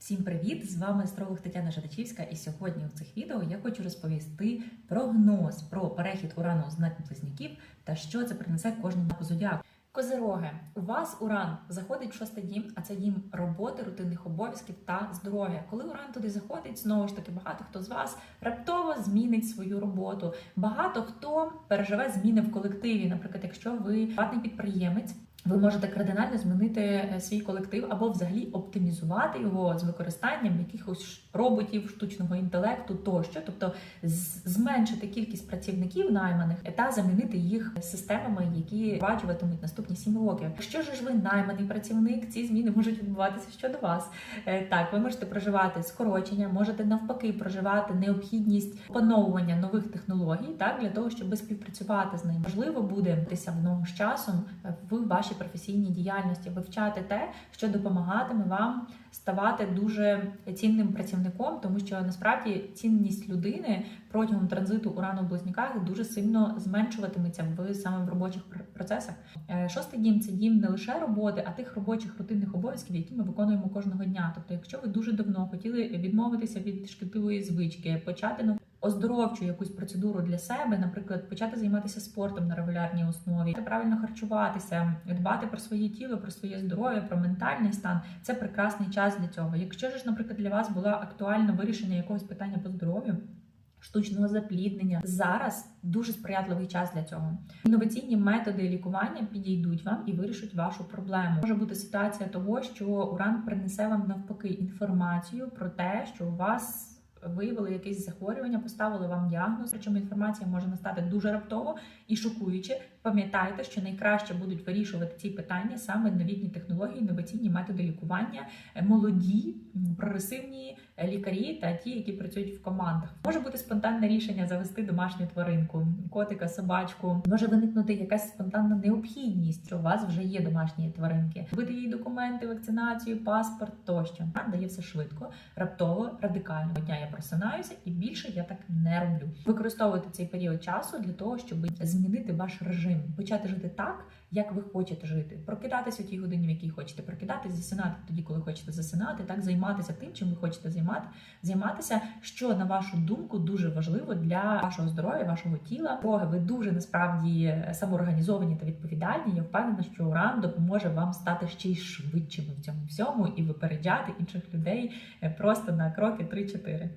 Всім привіт! З вами астролог Тетяна Жадачівська, і сьогодні у цих відео я хочу розповісти прогноз про перехід урану у знак близнюків та що це принесе кожному зодіаку. Козироги, у вас уран заходить в шостий дім, а це дім роботи, рутинних обов'язків та здоров'я. Коли уран туди заходить, знову ж таки багато хто з вас раптово змінить свою роботу. Багато хто переживе зміни в колективі. Наприклад, якщо ви платний підприємець. Ви можете кардинально змінити е, свій колектив або взагалі оптимізувати його з використанням якихось роботів, штучного інтелекту тощо, тобто зменшити кількість працівників найманих та замінити їх системами, які впроваджуватимуть наступні 7 років. Якщо ж ви найманий працівник, ці зміни можуть відбуватися щодо вас. Е, Так, ви можете проживати скорочення, можете навпаки проживати необхідність опановування нових технологій, так для того, щоб співпрацювати з ними. Можливо, буде в ногу з часом е, в вашій професійній діяльності, вивчати те, що допомагатиме вам ставати дуже цінним працівником, тому що насправді цінність людини протягом транзиту урану в близнюках дуже сильно зменшуватиметься в саме в робочих процесах. Е, Шостий дім це дім не лише роботи, а тих робочих рутинних обов'язків, які ми виконуємо кожного дня. Тобто, якщо ви дуже давно хотіли відмовитися від шкідливої звички, почати оздоровчу якусь процедуру для себе, наприклад, почати займатися спортом на регулярній основі, правильно харчуватися, дбати про своє тіло, про своє здоров'я, про ментальний стан. Це прекрасний час для цього. Якщо ж, наприклад, для вас було актуальне вирішення якогось питання по здоров'ю. Штучного запліднення зараз дуже сприятливий час для цього. Інноваційні методи лікування підійдуть вам і вирішать вашу проблему. Може бути ситуація того, що уран принесе вам навпаки інформацію про те, що у вас виявили якесь захворювання, поставили вам діагноз. Причому інформація може настати дуже раптово і шокуюче. Пам'ятайте, що найкраще будуть вирішувати ці питання саме новітні технології, інноваційні методи лікування, е, молоді, прогресивні лікарі та ті, які працюють в командах. Може бути спонтанне рішення завести домашню тваринку, котика, собачку. Може виникнути якась спонтанна необхідність, що у вас вже є домашні тваринки. Робити їй документи, вакцинацію, паспорт тощо. Дає все швидко, раптово, радикально. Дня я просинаюся, і більше я так не роблю. Використовуйте цей період часу для того, щоб змінити ваш режим, почати жити так, як ви хочете жити, прокидатися у тій годині, в якій хочете, прокидатися, засинати тоді, коли хочете засинати, так займатися тим, чим ви хочете займати, займатися, що на вашу думку дуже важливо для вашого здоров'я, вашого тіла. Боги, ви дуже насправді самоорганізовані та відповідальні. Я впевнена, що уран допоможе вам стати ще й швидшими в цьому всьому і випереджати інших людей е, просто на кроки 3-4.